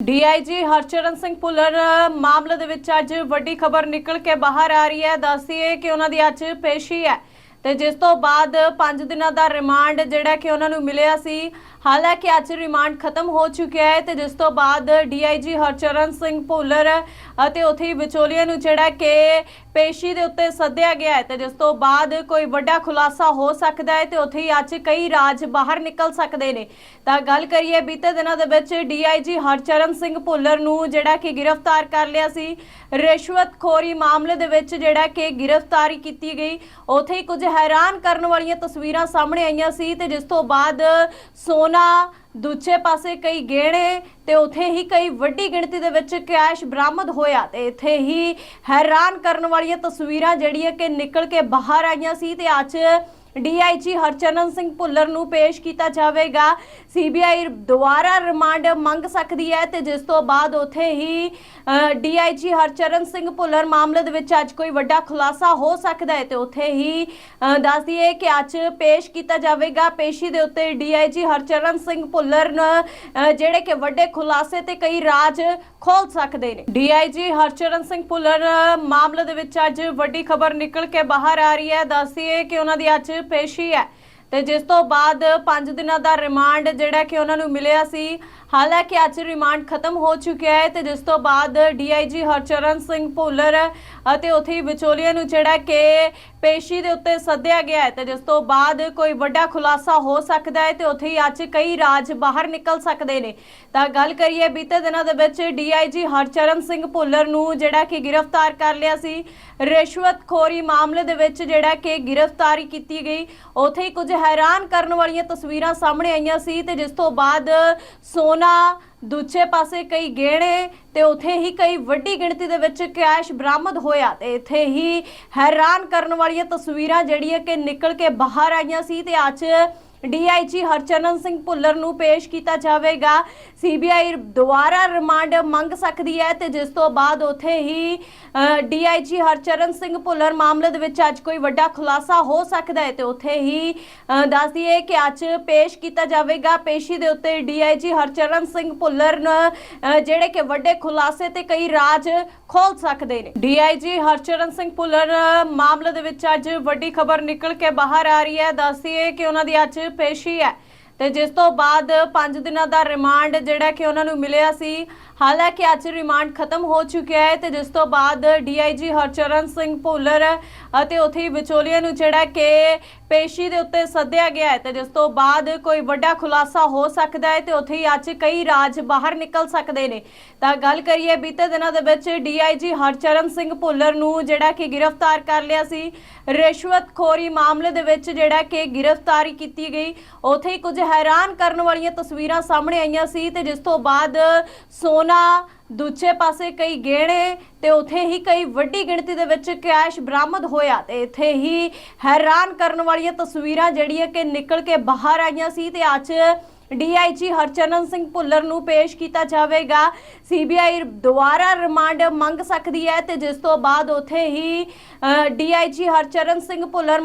DIG Harcharan Singh Bhullar, ਮਾਮਲੇ ਦੇ ਵਿੱਚ ਅੱਜ ਵੱਡੀ ਖਬਰ ਨਿਕਲ ਕੇ ਬਾਹਰ ਆ ਰਹੀ ਹੈ। ਦੱਸਦੀਏ ਕਿ ਉਹਨਾਂ ਦੀ ਅੱਜ ਪੇਸ਼ੀ ਹੈ। ਤੇ ਜਿਸ ਤੋਂ ਬਾਅਦ 5 ਦਿਨਾਂ ਦਾ ਰਿਮਾਂਡ ਜਿਹੜਾ ਕਿ ਉਹਨਾਂ ਨੂੰ ਮਿਲਿਆ ਸੀ, ਹਾਲਾਂਕਿ ਅੱਜ ਰਿਮਾਂਡ ਖਤਮ ਹੋ ਚੁੱਕਿਆ ਹੈ ਤੇ ਜਿਸ ਤੋਂ ਬਾਅਦ ਡੀਆਈਜੀ ਹਰਚਰਨ ਸਿੰਘ ਭੁੱਲਰ ਅਤੇ ਉੱਥੇ ਹੀ ਵਿਚੋਲੀਏ ਨੂੰ ਜਿਹੜਾ ਕਿ ਪੇਸ਼ੀ ਦੇ ਉੱਤੇ ਸੱਦਿਆ ਗਿਆ ਹੈ ਤੇ ਜਿਸ ਤੋਂ ਬਾਅਦ ਕੋਈ ਵੱਡਾ ਖੁਲਾਸਾ ਹੋ ਸਕਦਾ ਹੈ ਤੇ ਉੱਥੇ ਹੀ ਅੱਜ ਕਈ ਰਾਜ ਬਾਹਰ ਨਿਕਲ ਸਕਦੇ ਨੇ। ਤਾਂ ਗੱਲ ਕਰੀਏ ਬੀਤੇ ਦਿਨਾਂ ਦੇ ਵਿੱਚ ਡੀਆਈਜੀ ਹਰਚਰਨ ਸਿੰਘ ਭੁੱਲਰ ਨੂੰ ਜਿਹੜਾ ਕਿ ਗ੍ਰਿਫਤਾਰ ਕਰ ਲਿਆ ਸੀ। ਰਿਸ਼ਵਤਖੋਰੀ ਮਾਮਲੇ ਦੇ ਵਿੱਚ ਜਿਹੜਾ ਕਿ ਗ੍ਰਿਫਤਾਰੀ ਕੀਤੀ ਗਈ। ਉੱਥੇ ਹੀ ਕੁਝ ਹੈਰਾਨ ਕਰਨ ਵਾਲੀਆਂ ਤਸਵੀਰਾਂ ਸਾਹਮਣੇ ਆਈਆਂ ਸੀ ਤੇ ਜਿਸ ਤੋਂ ਬਾਅਦ ਸੋਨਾ ਦੂਜੇ ਪਾਸੇ ਕਈ ਗਹਿਣੇ ਤੇ ਉੱਥੇ ਹੀ ਕਈ ਵੱਡੀ ਗਿਣਤੀ ਦੇ ਵਿੱਚ ਕੈਸ਼ ਬਰਾਮਦ ਹੋਇਆ ਤੇ ਇੱਥੇ ਹੀ ਹੈਰਾਨ ਕਰਨ ਵਾਲੀਆਂ ਤਸਵੀਰਾਂ ਜਿਹੜੀਆਂ ਕਿ ਨਿਕਲ ਕੇ ਬਾਹਰ ਆਈਆਂ ਸੀ ਤੇ ਅੱਜ ਡੀਆਈਜੀ ਹਰਚਰਨ ਸਿੰਘ ਭੁੱਲਰ ਨੂੰ ਪੇਸ਼ ਕੀਤਾ ਜਾਵੇਗਾ। ਸੀਬੀਆਈ ਦੁਬਾਰਾ ਰਿਮਾਂਡ ਮੰਗ ਸਕਦੀ ਹੈ ਤੇ ਜਿਸ ਤੋਂ ਬਾਅਦ ਉੱਥੇ ਹੀ ਡੀਆਈਜੀ ਹਰਚਰਨ ਸਿੰਘ ਭੁੱਲਰ ਮਾਮਲੇ ਦੇ ਵਿੱਚ ਅੱਜ ਕੋਈ ਵੱਡਾ ਖੁਲਾਸਾ ਹੋ ਸਕਦਾ ਹੈ ਤੇ ਉੱਥੇ ਹੀ ਅ, ਦੱਸ ਦਈਏ ਕਿ ਅੱਜ ਪੇਸ਼ ਕੀਤਾ ਜਾਵੇਗਾ। ਪੇਸ਼ੀ ਦੇ ਉੱਤੇ ਡੀਆਈਜੀ ਹਰਚਰਨ ਸਿੰਘ ਭੁੱਲਰ ਜਿਹੜੇ ਕਿ ਵੱਡੇ ਖੁਲਾਸੇ ਤੇ ਕਈ ਰਾਜ ਖੋਲ ਸਕਦੇ ਨੇ। ਡੀਆਈਜੀ ਹਰਚਰਨ ਸਿੰਘ ਭੁੱਲਰ ਮਾਮਲੇ ਦੇ ਵਿੱਚ ਅੱਜ ਵੱਡੀ ਖਬਰ ਨਿਕਲ ਕੇ ਬਾਹਰ ਆ ਰਹੀ ਹੈ। ਦੱਸ ਦਈਏ ਕਿ ਉਹਨਾਂ ਦੀ ਅੱਜ ਪੇਸ਼ੀ ਹੈ। ਤੇ ਜਿਸ ਤੋਂ ਬਾਅਦ 5 ਦਿਨਾਂ ਦਾ ਰਿਮਾਂਡ ਜਿਹੜਾ ਕਿ ਉਹਨਾਂ ਨੂੰ ਮਿਲਿਆ ਸੀ, ਹਾਲਾਂਕਿ ਅੱਜ ਰਿਮਾਂਡ ਖਤਮ ਹੋ ਚੁੱਕਿਆ ਹੈ ਤੇ ਜਿਸ ਤੋਂ ਬਾਅਦ ਡੀਆਈਜੀ ਹਰਚਰਨ ਸਿੰਘ ਭੁੱਲਰ ਅਤੇ ਉੱਥੇ ਹੀ ਵਿਚੋਲੀਏ ਨੂੰ ਜਿਹੜਾ ਕਿ ਪੇਸ਼ੀ ਦੇ ਉੱਤੇ ਸੱਦਿਆ ਗਿਆ ਹੈ ਤੇ ਜਿਸ ਤੋਂ ਬਾਅਦ ਕੋਈ ਵੱਡਾ ਖੁਲਾਸਾ ਹੋ ਸਕਦਾ ਹੈ ਤੇ ਉੱਥੇ ਹੀ ਅੱਜ ਕਈ ਰਾਜ ਬਾਹਰ ਨਿਕਲ ਸਕਦੇ ਨੇ। ਤਾਂ ਗੱਲ ਕਰੀਏ ਬੀਤੇ ਦਿਨਾਂ ਦੇ ਵਿੱਚ ਡੀਆਈਜੀ ਹਰਚਰਨ ਸਿੰਘ ਭੁੱਲਰ ਨੂੰ ਜਿਹੜਾ ਕਿ ਗ੍ਰਿਫਤਾਰ ਕਰ ਲਿਆ ਸੀ। ਰਿਸ਼ਵਤਖੋਰੀ ਮਾਮਲੇ ਦੇ ਵਿੱਚ ਜਿਹੜਾ ਕਿ ਗ੍ਰਿਫਤਾਰੀ ਕੀਤੀ ਗਈ। ਉੱਥੇ ਹੀ ਕੁਝ ਹੈਰਾਨ ਕਰਨ ਵਾਲੀਆਂ ਤਸਵੀਰਾਂ ਸਾਹਮਣੇ ਆਈਆਂ ਸੀ ਤੇ ਜਿਸ ਤੋਂ ਬਾਅਦ ਸੋਨਾ ਦੂਜੇ ਪਾਸੇ ਕਈ ਗਹਿਣੇ ਤੇ ਉੱਥੇ ਹੀ ਕਈ ਵੱਡੀ ਗਿਣਤੀ ਦੇ ਵਿੱਚ ਕੈਸ਼ ਬਰਾਮਦ ਹੋਇਆ ਤੇ ਇੱਥੇ ਹੀ ਹੈਰਾਨ ਕਰਨ ਵਾਲੀਆਂ ਤਸਵੀਰਾਂ ਜਿਹੜੀਆਂ ਕਿ ਨਿਕਲ ਕੇ ਬਾਹਰ ਆਈਆਂ ਸੀ ਤੇ ਅੱਜ ਡੀਆਈਜੀ ਹਰਚਰਨ ਸਿੰਘ ਭੁੱਲਰ ਨੂੰ ਪੇਸ਼ ਕੀਤਾ ਜਾਵੇਗਾ। ਸੀਬੀਆਈ ਦੁਆਰਾ ਰਿਮਾਂਡ ਮੰਗ ਸਕਦੀ ਹੈ ਤੇ ਜਿਸ ਤੋਂ ਬਾਅਦ ਉੱਥੇ ਹੀ ਡੀਆਈਜੀ ਹਰਚਰਨ ਸਿੰਘ ਭੁੱਲਰ ਮਾਮਲੇ ਦੇ ਵਿੱਚ ਅੱਜ ਕੋਈ ਵੱਡਾ ਖੁਲਾਸਾ ਹੋ ਸਕਦਾ ਹੈ ਤੇ ਉੱਥੇ ਹੀ ਅ, ਦੱਸ ਦਈਏ ਕਿ ਅੱਜ ਪੇਸ਼ ਕੀਤਾ ਜਾਵੇਗਾ। ਪੇਸ਼ੀ ਦੇ ਉੱਤੇ ਡੀਆਈਜੀ ਹਰਚਰਨ ਸਿੰਘ ਭੁੱਲਰ ਜਿਹੜੇ ਕਿ ਵੱਡੇ ਖੁਲਾਸੇ ਤੇ ਕਈ ਰਾਜ ਖੋਲ ਸਕਦੇ ਨੇ। ਡੀਆਈਜੀ ਹਰਚਰਨ ਸਿੰਘ ਭੁੱਲਰ ਮਾਮਲੇ ਦੇ ਵਿੱਚ ਅੱਜ ਵੱਡੀ ਖਬਰ ਨਿਕਲ ਕੇ ਬਾਹਰ ਆ ਰਹੀ ਹੈ। ਦੱਸ ਦਈਏ ਕਿ ਉਹਨਾਂ ਦੀ ਅੱਜ ਪੇਸ਼ੀ ਹੈ ਤੇ ਜਿਸ ਤੋਂ ਬਾਅਦ 5 ਦਿਨਾਂ ਦਾ ਰਿਮਾਂਡ ਜਿਹੜਾ ਕਿ ਉਹਨਾਂ ਨੂੰ ਮਿਲਿਆ ਸੀ ਹਾਲਾਂਕਿ ਅੱਜ ਰਿਮਾਂਡ ਖਤਮ ਹੋ ਚੁੱਕਿਆ ਹੈ ਤੇ ਜਿਸ ਤੋਂ ਬਾਅਦ ਡੀਆਈਜੀ ਹਰਚਰਨ ਸਿੰਘ ਭੁੱਲਰ ਅਤੇ ਉੱਥੇ ਹੀ ਵਿਚੋਲੀਏ ਨੂੰ ਜਿਹੜਾ ਕਿ ਪੇਸ਼ੀ ਦੇ ਉੱਤੇ ਸੱਦਿਆ ਗਿਆ ਹੈ ਤੇ ਜਿਸ ਤੋਂ ਬਾਅਦ ਕੋਈ ਵੱਡਾ ਖੁਲਾਸਾ ਹੋ ਸਕਦਾ ਹੈ ਤੇ ਉੱਥੇ ਹੀ ਅੱਜ ਕਈ ਰਾਜ ਬਾਹਰ ਨਿਕਲ ਸਕਦੇ ਨੇ। ਤਾਂ ਗੱਲ ਕਰੀਏ ਬੀਤੇ ਦਿਨਾਂ ਦੇ ਵਿੱਚ ਡੀਆਈਜੀ ਹਰਚਰਨ ਸਿੰਘ ਭੁੱਲਰ ਨੂੰ ਜਿਹੜਾ ਕਿ ਗ੍ਰਿਫਤਾਰ ਕਰ ਲਿਆ ਸੀ। ਰਿਸ਼ਵਤਖੋਰੀ ਮਾਮਲੇ ਦੇ ਵਿੱਚ ਜਿਹੜਾ ਕਿ ਗ੍ਰਿਫਤਾਰੀ ਕੀਤੀ ਗਈ। ਉੱਥੇ ਹੀ ਕੁਝ ਹੈਰਾਨ ਕਰਨ ਵਾਲੀਆਂ ਤਸਵੀਰਾਂ ਸਾਹਮਣੇ ਆਈਆਂ ਸੀ ਤੇ ਜਿਸ ਤੋਂ ਬਾਅਦ ਸੋਨ ਸੋਨਾ ਦੂਜੇ ਪਾਸੇ ਕਈ ਗਹਿਣੇ ਤੇ ਉੱਥੇ ਹੀ ਕਈ ਵੱਡੀ ਗਿਣਤੀ ਦੇ ਵਿੱਚ ਕੈਸ਼ ਬਰਾਮਦ ਹੋਇਆ ਤੇ ਇੱਥੇ ਹੀ ਹੈਰਾਨ ਕਰਨ ਵਾਲੀਆਂ ਤਸਵੀਰਾਂ ਜਿਹੜੀਆਂ ਕਿ ਨਿਕਲ ਕੇ ਬਾਹਰ ਆਈਆਂ ਸੀ ਤੇ ਅੱਜ ਡੀਆਈਜੀ ਹਰਚਰਨ ਸਿੰਘ ਭੁੱਲਰ ਨੂੰ ਪੇਸ਼ ਕੀਤਾ ਜਾਵੇਗਾ। ਸੀਬੀਆਈ ਦੁਆਰਾ ਰਿਮਾਂਡ ਮੰਗ ਸਕਦੀ ਹੈ ਤੇ ਜਿਸ ਤੋਂ ਬਾਅਦ ਉੱਥੇ ਹੀ ਡੀਆਈਜੀ ਹਰਚਰਨ ਸਿੰਘ ਭੁੱਲਰ